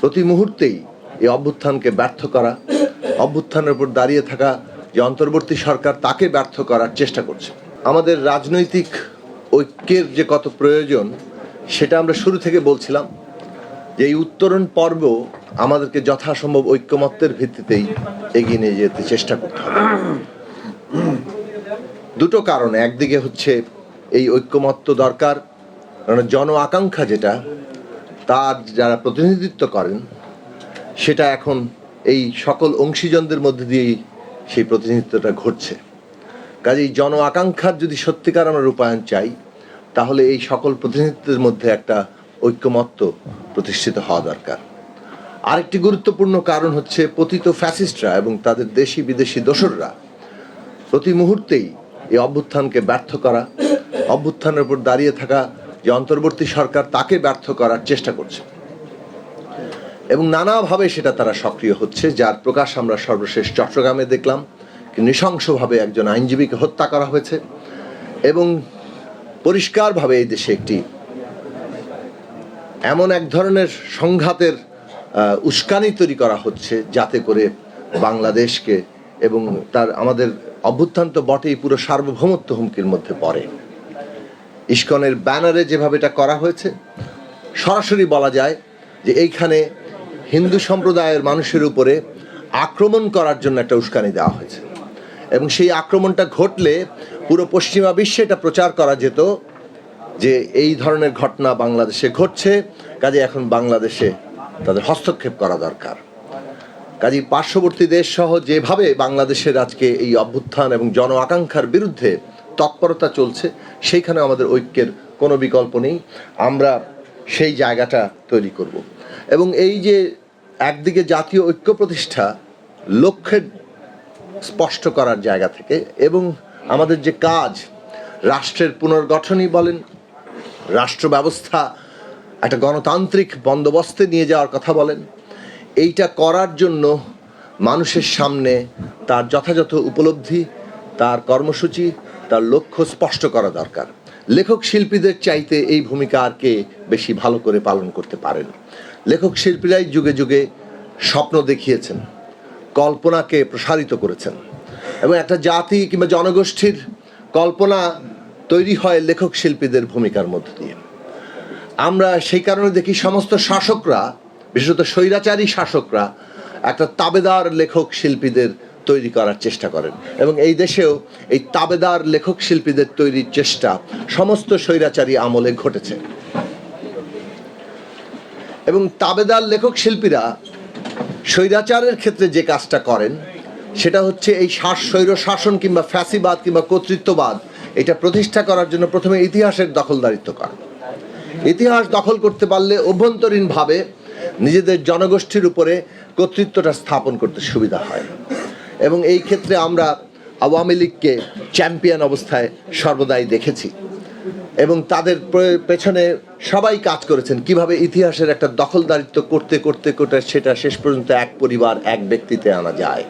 প্রতি মুহূর্তেই এই অভ্যুত্থানকে ব্যর্থ করা, অভ্যুত্থানের উপর দাঁড়িয়ে থাকা যে অন্তর্বর্তী সরকার তাকে ব্যর্থ করার চেষ্টা করছে। আমাদের রাজনৈতিক ঐক্যের যে কত প্রয়োজন, সেটা আমরা শুরু থেকে বলছিলাম যে এই উত্তরণ পর্ব আমাদেরকে যথাসম্ভব ঐক্যমত্যের ভিত্তিতেই এগিয়ে নিয়ে যেতে চেষ্টা করতে হবে। দুটো কারণ। একদিকে হচ্ছে এই ঐক্যমত্য দরকার, কারণ জন আকাঙ্ক্ষা যেটা তার যারা প্রতিনিধিত্ব করেন, সেটা এখন এই সকল অংশীজনদের মধ্যে দিয়েই সেই প্রতিনিধিত্বটা ঘটছে। কাজেই জন আকাঙ্ক্ষার যদি সত্যিকার আমরা রূপায়ণ চাই, তাহলে এই সকল প্রতিনিধিত্বের মধ্যে একটা ঐক্যমত্য প্রতিষ্ঠিত হওয়া দরকার। আরেকটি গুরুত্বপূর্ণ কারণ হচ্ছে পতিত ফ্যাসিস্টরা এবং তাদের দেশি বিদেশি দোসররা প্রতি মুহূর্তেই এই অভ্যুত্থানকে ব্যর্থ করা, অভ্যুত্থানের উপর দাঁড়িয়ে থাকা যে অন্তর্বর্তী সরকার তাকে ব্যর্থ করার চেষ্টা করছে। এবং নানাভাবে সেটা তারা সক্রিয় হচ্ছে, যার প্রকাশ আমরা সর্বশেষ চট্টগ্রামে দেখলাম নৃশংসভাবে একজন আইনজীবীকে হত্যা করা হয়েছে এবং পরিষ্কারভাবে এই দেশে একটি এমন এক ধরনের সংঘাতের উস্কানি তৈরি করা হচ্ছে যাতে করে বাংলাদেশকে এবং তার আমাদের অভ্যুত্থান তো বটেই, পুরো সার্বভৌমত্ব হুমকির মধ্যে পড়ে। ইস্কনের ব্যানারে যেভাবে এটা করা হয়েছে, সরাসরি বলা যায় যে এইখানে হিন্দু সম্প্রদায়ের মানুষের উপরে আক্রমণ করার জন্য একটা উস্কানি দেওয়া হয়েছে। এবং সেই আক্রমণটা ঘটলে পুরো পশ্চিমা বিশ্বে এটা প্রচার করা যেত যে এই ধরনের ঘটনা বাংলাদেশে ঘটছে, কাজে এখন বাংলাদেশে তাদের হস্তক্ষেপ করা দরকার। কাজী পার্শ্ববর্তী দেশ সহ যেভাবে বাংলাদেশের আজকে এই অভ্যুত্থান এবং জন আকাঙ্ক্ষার বিরুদ্ধে তৎপরতা চলছে, সেইখানে আমাদের ঐক্যের কোনো বিকল্প নেই। আমরা সেই জায়গাটা তৈরি করব। এবং এই যে একদিকে জাতীয় ঐক্য প্রতিষ্ঠা লক্ষ্যের স্পষ্ট করার জায়গা থেকে এবং আমাদের যে কাজ, রাষ্ট্রের পুনর্গঠনই বলেন, রাষ্ট্র ব্যবস্থা, একটা গণতান্ত্রিক বন্দোবস্তে নিয়ে যাওয়ার কথা বলেন, এইটা করার জন্য মানুষের সামনে তার যথাযথ উপলব্ধি, তার কর্মসূচি তার লক্ষ্য স্পষ্ট করা দরকার। লেখক শিল্পীদের চাইতে এই ভূমিকা আর কে বেশি ভালো করে পালন করতে পারেন? লেখক শিল্পীরাই যুগে যুগে স্বপ্ন দেখিয়েছেন, কল্পনাকে প্রসারিত করেছেন এবং একটা জাতি কিংবা জনগোষ্ঠীর কল্পনা তৈরি হয় লেখক শিল্পীদের ভূমিকার মধ্য দিয়ে। আমরা সেই কারণে দেখি সমস্ত শাসকরা, বিশেষত স্বৈরাচারী শাসকরা, একটা তাবেদার লেখক শিল্পীদের তৈরি করার চেষ্টা করেন। এবং এই দেশেও এই তাবেদার লেখক শিল্পীদের তৈরির চেষ্টা সমস্ত স্বৈরাচারী আমলে ঘটেছে। এবং তাবেদার লেখক শিল্পীরা স্বৈরাচারের ক্ষেত্রে যে কাজটা করেন, সেটা হচ্ছে এই শাস, স্বৈর শাসন কিংবা ফ্যাসিবাদ কিংবা কর্তৃত্ববাদ, এটা প্রতিষ্ঠা করার জন্য প্রথমে ইতিহাসের দখলদারিত্ব করেন ইতিহাস দখল করতে পারলে অভ্যন্তরীণভাবে নিজেদের জনগোষ্ঠীর উপরে কর্তৃত্বটা স্থাপন করতে সুবিধা হয়। এবং এই ক্ষেত্রে আমরা আওয়ামী লীগকে চ্যাম্পিয়ন অবস্থায় সর্বদাই দেখেছি। এবং তাদের পেছনে সবাই কাজ করেছেন। কীভাবে ইতিহাসের একটা দখলদারিত্ব করতে করতে করতে সেটা শেষ পর্যন্ত এক পরিবার, এক ব্যক্তিতে আনা যায়।